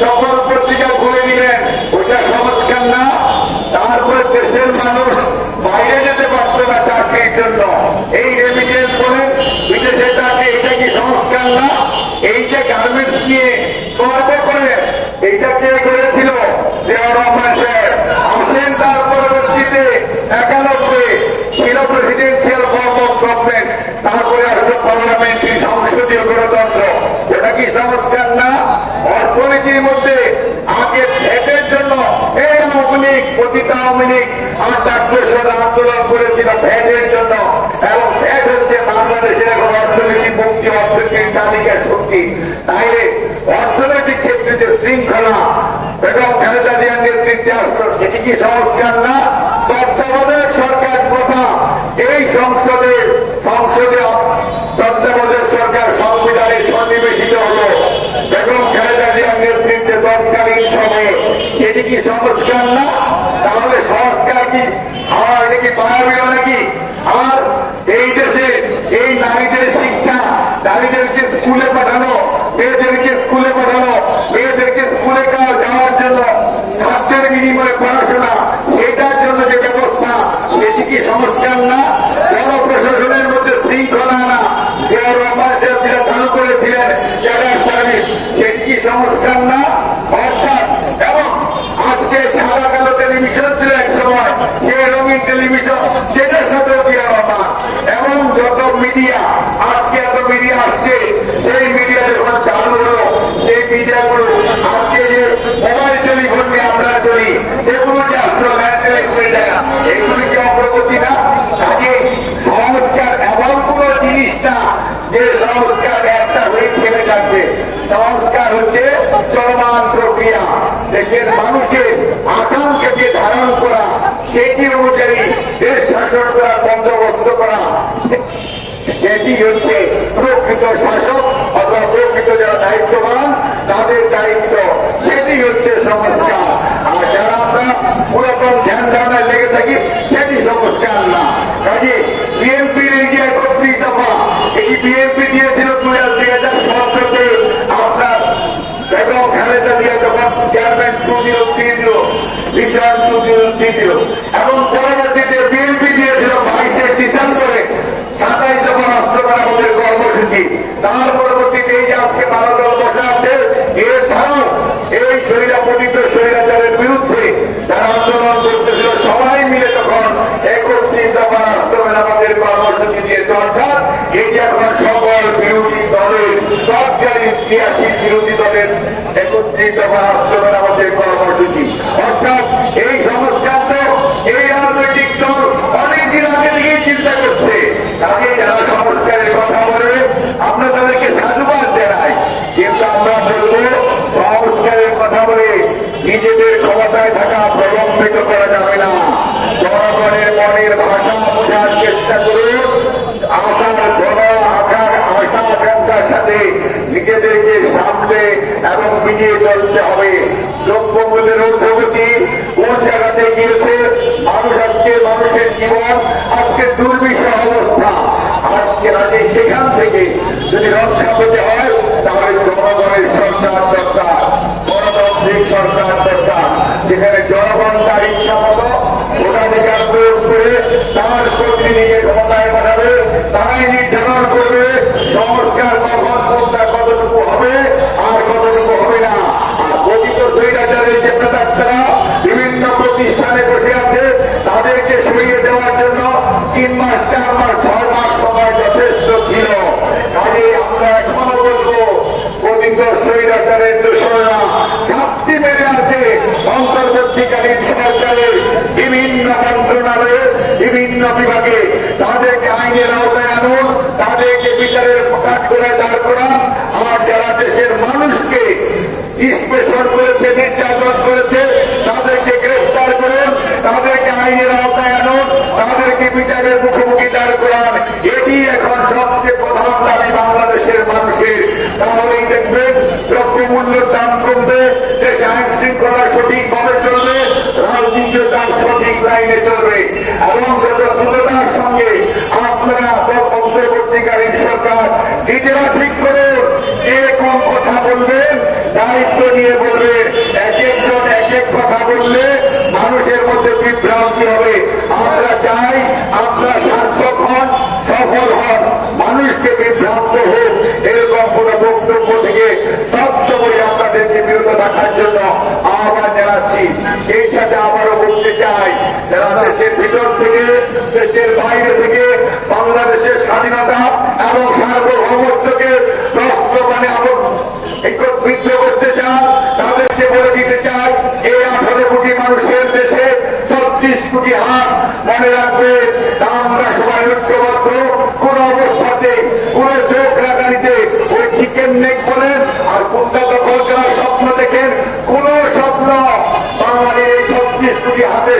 সকল পত্রিকা খুলে দিলেন। ওটা সংস্কার না। তারপরে দেশের মানুষ বাইরে যেতে পারতো না চাকরির জন্য। এই রেমিটেন্স করে বিদেশে চাকরি, এটা কি সংস্কার না? এই যে গার্মেন্টস নিয়ে গর্ব করে এইটা কে করেছিল জিয়াউর রহমান সাহেব আসেন তার পরবর্তীতে একানব্বই ছিল প্রেসিডেন্সিয়াল ফর্ম অফ গভর্নমেন্ট তারপরে আসলো পার্লামেন্টারি সংসদীয় গণতন্ত্র ওটা কি সংস্কার না অর্থনীতির মধ্যে আগে ভেটের জন্য এই আওয়ামী লীগ পতিত আওয়ামী লীগ আর ডাক্তার আন্দোলন করেছিল ভ্যাটের জন্য এবং ভ্যাট হচ্ছে বাংলাদেশের এখন অর্থনীতি অর্থনীতির শক্তি। তাইলে অর্থনৈতিক ক্ষেত্রে যে শৃঙ্খলা এবং খালেদা জিয়ার নেতৃত্বে আসলো সেটি কি সংস্কার না? তত্ত্বাবধায়ক সরকার কথা এই সংসদে সংসদে তত্ত্বাবধায়ক সরকার সংবিধানে সন্নিবেশিত হল এবং খালেদা জিয়ার নেতৃত্বে তৎকালীন সময়ে। এটি কি সংস্কার না? তাহলে সংস্কার কি আর এটা কি পাওয়া নাকি? আর এই দেশে এই নারীদের শিক্ষা নারীদেরকে স্কুলে পাঠানো মেয়েদেরকে স্কুলে পাঠানো মেয়েদেরকে স্কুলে কা- যাওয়ার জন্য খাদ্যের বিনিময়ে পড়াশোনা এটার জন্য যে ব্যবস্থা সেটি কি সংস্কার না জনপ্রশাসনের মধ্যে শৃঙ্খলা না যে রহমান সাহেব যেটা চালু করেছিলেন ক্যাডার সার্ভিস সেটি কি সংস্কার না অর্থাৎ এবং আজকে সাদা কালো টেলিভিশন ছিল এক সময় সে রঙিন টেলিভিশন সেটার সাথেও দিয়া রহমান এবং যত মিডিয়া আজকে এত মিডিয়া আসছে সেই মিডিয়া যখন চালু হলো সেই মিডিয়াগুলো আজকে যে মোবাইল টেলিফোন নিয়ে আমরা চলি সেগুলো যে আসলো ল্যান্ড টেলিফোনে যায় না এগুলি কি অগ্রগতি না কাজে সংস্কার এমন কোন জিনিস না যে সংস্কার একটা হয়ে থেমে থাকবে সংস্কার হচ্ছে চলমান প্রক্রিয়া। দেশের মানুষের আকাঙ্ক্ষাকে ধারণ করা, সেটি অনুযায়ী দেশ শাসন করার বন্দোবস্ত করা। যেটি হচ্ছে প্রকৃত শাসক অথবা প্রকৃত যারা দায়িত্ববান, তাদের দায়িত্ব। সেটি হচ্ছে সংস্কার। আর যারা আমরা পুরাতন ধ্যান ধারণায় লেগে থাকি, সেটি সংস্কার না। কাজে বিএনপির এই যে একত্রিশ দফা দিল এবং পরবর্তীতে বিএনপি দিয়েছিল বাইশে ডিসেম্বরে। সাতাইশ যখন রাষ্ট্র মেরামতের কর্মসূচি, তার পরবর্তীতে এই যে আজকে বারো দল বসে আছে, এছাড়াও এই শরীরা শরীরাচারের বিরুদ্ধে যারা আন্দোলন করতেছিল, সবাই মিলে তখন একত্রিশ দফা রাষ্ট্র মেরামতের কর্মসূচি দিয়েছে। অর্থাৎ এই যে এখন সকল বিরোধী দলের সরকারি ক্রিয়াশীল বিরোধী দলের একত্রিশ দফা রাষ্ট্র মেরামতের কর্মসূচি। অর্থাৎ এই সংস্কার তো এই রাজনৈতিক দল অনেকদিন আগে থেকেই চিন্তা করছে কাজে যারা সংস্কারের কথা বলে আমরা তাদেরকে সাধুবাদ জানাই কিন্তু আমরা বলব সংস্কারের কথা বলে নিজেদের ক্ষমতায় থাকা প্রলম্বিত করা যাবে না। জনগণের মনের ভাষা বোঝার চেষ্টা করুন। আশার ঘন আকার আশা আকাঙ্ক্ষার সাথে নিজেদেরকে সামলে এবং মিলিয়ে চলতে হবে। দ্রব্যমূল্যের ঊর্ধ্বগতি কোন জায়গাতে গিয়েছে? মানুষ আজকে মানুষের জীবন, আজকে দুর্বিষহ অবস্থা। আজকে আজকে সেখান থেকে যদি রক্ষা পেতে হয়, তাহলে তাদেরকে বিচারের প্রকাশ করে দাঁড় করা আমার যারা দেশের মানুষকে স্পেশন করেছে, নির্যাতন করেছে, তাদেরকে গ্রেফতার করুন, তাদেরকে আইনের আওতায় আনুন, তাদেরকে বিচারের মুখোমুখি দাঁড় করান। এটি এখন সবচেয়ে প্রধান দাবি বাংলাদেশের মানুষের। তাহলেই দেখবেন, দ্রব্যমূল্যের দাম কমবে, দেশে আইন শৃঙ্খলা সঠিকভাবে চলবে, রাজনীতির দাম সঠিক লাইনে চলবে। এই সাথে আবারও বলতে চাই যারা আচ্ছা। দেশের ভিতর থেকে দেশের বাইরে থেকে বাংলাদেশের স্বাধীনতা এবং সার্বভৌমত্বকে মানে একত্রিত করতে চান তাদেরকে বলে দিতে চান এই আঠারো কোটি মানুষের দেশে ছত্রিশ কোটি হাত মনে রাখবে তা আমরা সবাই ঐক্যবদ্ধ। কোন অবস্থাতে কোন চোখ রাখানিতে ওই ঠিকের নেক বলেন আর কোনটা দখল করার স্বপ্ন দেখেন হাতে